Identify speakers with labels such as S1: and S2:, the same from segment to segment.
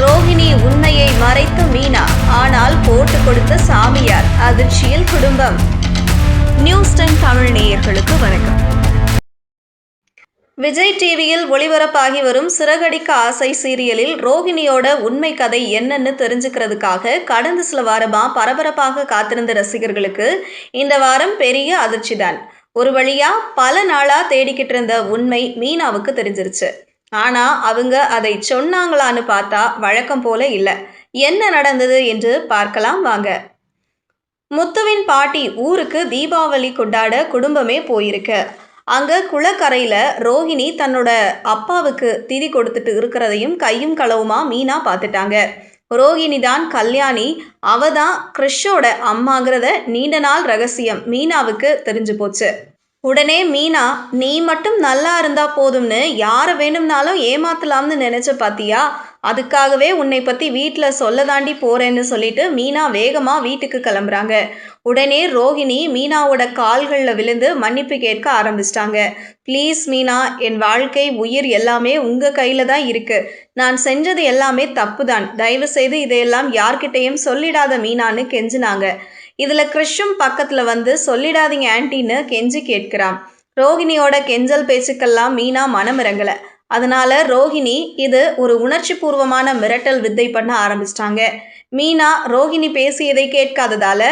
S1: ரோகிணி உண்மையை மறைத்து மீனா. ஆனால் போட்டு கொடுத்த சாமியார் அதிர்ச்சியில் குடும்பம். நியூஸ் டென் தமிழ் நேயர்களுக்கு வணக்கம். விஜய் டிவியில் ஒளிபரப்பாகி வரும் சிறகடிக்க ஆசை சீரியலில் ரோகிணியோட உண்மை கதை என்னன்னு தெரிஞ்சுக்கிறதுக்காக கடந்த சில வாரமா பரபரப்பாக காத்திருந்த ரசிகர்களுக்கு இந்த வாரம் பெரிய அதிர்ச்சி தான் ஒரு வழியா பல நாளா தேடிக்கிட்டு இருந்த உண்மை மீனாவுக்கு தெரிஞ்சிருச்சு. ஆனா அவங்க அதை சொன்னாங்களான்னு பார்த்தா வழக்கம் போல இல்லை. என்ன நடந்தது என்று பார்க்கலாம் வாங்க. முத்துவின் பாட்டி ஊருக்கு தீபாவளி கொண்டாட குடும்பமே போயிருக்கு. அங்க குளக்கரையில ரோஹிணி தன்னோட அப்பாவுக்கு திதி கொடுத்துட்டு இருக்கிறதையும் கையும் களவுமா மீனா பார்த்துட்டாங்க. ரோஹிணி தான் கல்யாணி அவ தான் கிறிஷோட அம்மாங்கிறத நீண்ட நாள் ரகசியம் மீனாவுக்கு தெரிஞ்சு போச்சு. உடனே மீனா நீ மட்டும் நல்லா இருந்தா போதும்னு யாரை வேணும்னாலும் ஏமாத்தலாம்னு நினைச்ச பாத்தியா? அதுக்காகவே உன்னை பத்தி வீட்டில் சொல்ல தாண்டி போறேன்னு சொல்லிட்டு மீனா வேகமா வீட்டுக்கு கிளம்புறாங்க. உடனே ரோஹிணி மீனாவோட கால்களில் விழுந்து மன்னிப்பு கேட்க ஆரம்பிச்சிட்டாங்க. ப்ளீஸ் மீனா என் வாழ்க்கை உயிர் எல்லாமே உங்க கையில தான் இருக்கு. நான் செஞ்சது எல்லாமே தப்பு தான் தயவு செய்து இதையெல்லாம் யார்கிட்டையும் சொல்லிடாத மீனான்னு கெஞ்சினாங்க. இதில் கிறிஷும் பக்கத்தில் வந்து சொல்லிடாதீங்க ஆன்ட்டின்னு கெஞ்சி கேட்கிறான். ரோஹிணியோட கெஞ்சல் பேச்சுக்கெல்லாம் மீனா மனம் இறங்கலை. அதனால ரோஹிணி இது ஒரு உணர்ச்சி பூர்வமான மிரட்டல் வித்தை பண்ண ஆரம்பிச்சிட்டாங்க. மீனா ரோஹிணி பேசியதை கேட்காததால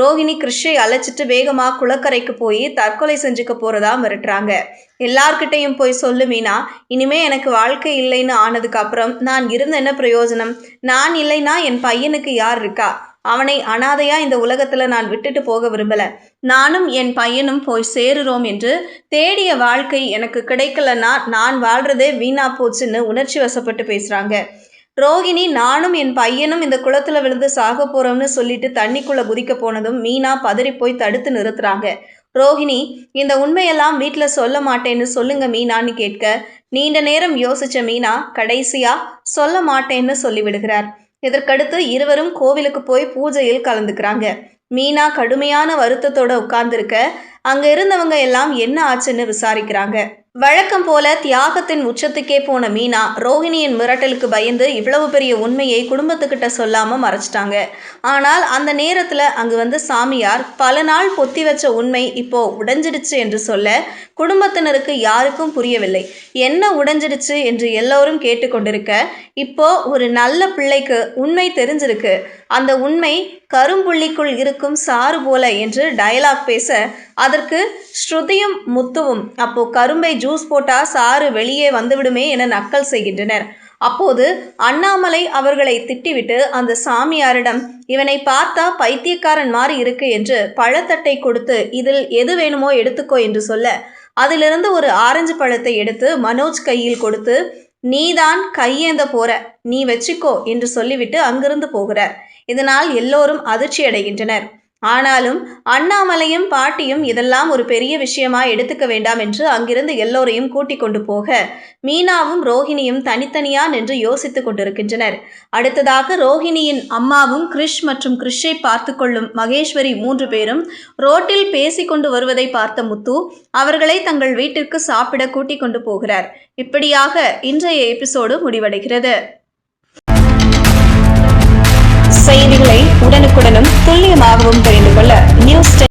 S1: ரோஹிணி கிறிஷை அழைச்சிட்டு வேகமா குளக்கரைக்கு போய் தற்கொலை செஞ்சுக்க போறதா மிரட்டுறாங்க. எல்லார்கிட்டையும் போய் சொல்லு மீனா இனிமே எனக்கு வாழ்க்கை இல்லைன்னு ஆனதுக்கு அப்புறம் நான் இருந்த என்ன பிரயோஜனம்? நான் இல்லைன்னா என் பையனுக்கு யார் இருக்கா? அவனை அனாதையா இந்த உலகத்துல நான் விட்டுட்டு போக விரும்பல. நானும் என் பையனும் போய் சேருறோம் என்று தேடிய வாழ்க்கை எனக்கு கிடைக்கலன்னா நான் வாழ்றதே வீணா போச்சுன்னு உணர்ச்சி வசப்பட்டு பேசுறாங்க. ரோகிணி நானும் என் பையனும் இந்த குளத்துல விழுந்து சாக போறோம்னு சொல்லிட்டு தண்ணிக்குள்ள குதிக்க போனதும் மீனா பதறி போய் தடுத்து நிறுத்துறாங்க. ரோஹிணி இந்த உண்மையெல்லாம் வீட்டில் சொல்ல மாட்டேன்னு சொல்லுங்க மீனான்னு கேட்க நீண்ட நேரம் யோசிச்ச மீனா கடைசியா சொல்ல மாட்டேன்னு சொல்லிவிடுகிறார். இதற்கடுத்து இருவரும் கோவிலுக்கு போய் பூஜையில் கலந்துக்கிறாங்க. மீனா கடுமையான வருத்தத்தோட உட்கார்ந்துருக்க அங்க இருந்தவங்க எல்லாம் என்ன ஆச்சுன்னு விசாரிக்கிறாங்க. வழக்கம் போல தியாகத்தின் உச்சத்துக்கே போன மீனா ரோஹிணியின் மிரட்டலுக்கு பயந்து இவ்வளவு பெரிய உண்மையை குடும்பத்துக்கிட்ட சொல்லாம மறைச்சிட்டாங்க. ஆனால் அந்த நேரத்துல அங்கு வந்து சாமியார் பல நாள் பொத்தி வச்ச உண்மை இப்போ உடைஞ்சிடுச்சு என்று சொல்ல குடும்பத்தினருக்கு யாருக்கும் புரியவில்லை. என்ன உடைஞ்சிடுச்சு என்று எல்லோரும் கேட்டுக்கொண்டிருக்க இப்போ ஒரு நல்ல பிள்ளைக்கு உண்மை தெரிஞ்சிருக்கு. அந்த உண்மை கரும்புள்ளிக்குள் இருக்கும் சாறு போல என்று டயலாக் பேச அதற்கு ஸ்ருதியும் முத்துவும் அப்போ கரும்பை ஜூஸ் போட்டா சாறு வெளியே வந்துவிடுமே என நக்கல் செய்கின்றனர். அப்போது அண்ணாமலை அவர்களை திட்டிவிட்டு அந்த சாமியாரிடம் இவனை பார்த்தா பைத்தியக்காரன் மாதிரி இருக்கு என்று பழத்தட்டை கொடுத்து இதில் எது வேணுமோ எடுத்துக்கோ என்று சொல்ல அதிலிருந்து ஒரு ஆரஞ்சு பழத்தை எடுத்து மனோஜ் கையில் கொடுத்து நீதான் கையேந்த போற நீ வச்சுக்கோ என்று சொல்லிவிட்டு அங்கிருந்து போகிறார். இதனால் எல்லோரும் அதிர்ச்சி அடைகின்றனர் ஆனாலும் அண்ணாமலையும் பாட்டியும் இதெல்லாம் ஒரு பெரிய விஷயமா எடுத்துக்க வேண்டாம் என்று அங்கிருந்து எல்லோரையும் கூட்டிக் கொண்டு போக மீனாவும் ரோஹிணியும் தனித்தனியா நின்று யோசித்துக் கொண்டிருக்கின்றனர். அடுத்ததாக ரோஹிணியின் அம்மாவும் கிரிஷ் மற்றும் கிறிஷை பார்த்து கொள்ளும் மகேஸ்வரி மூன்று பேரும் ரோட்டில் பேசிக்கொண்டு வருவதை பார்த்த முத்து அவர்களை தங்கள் வீட்டிற்கு சாப்பிட கூட்டிக் கொண்டு போகிறார். இப்படியாக இன்றைய எபிசோடு முடிவடைகிறது. செய்திகளை உடனுக்குடனும் துல்லியமாகவும் தெரிந்து கொள்ள நியூஸ்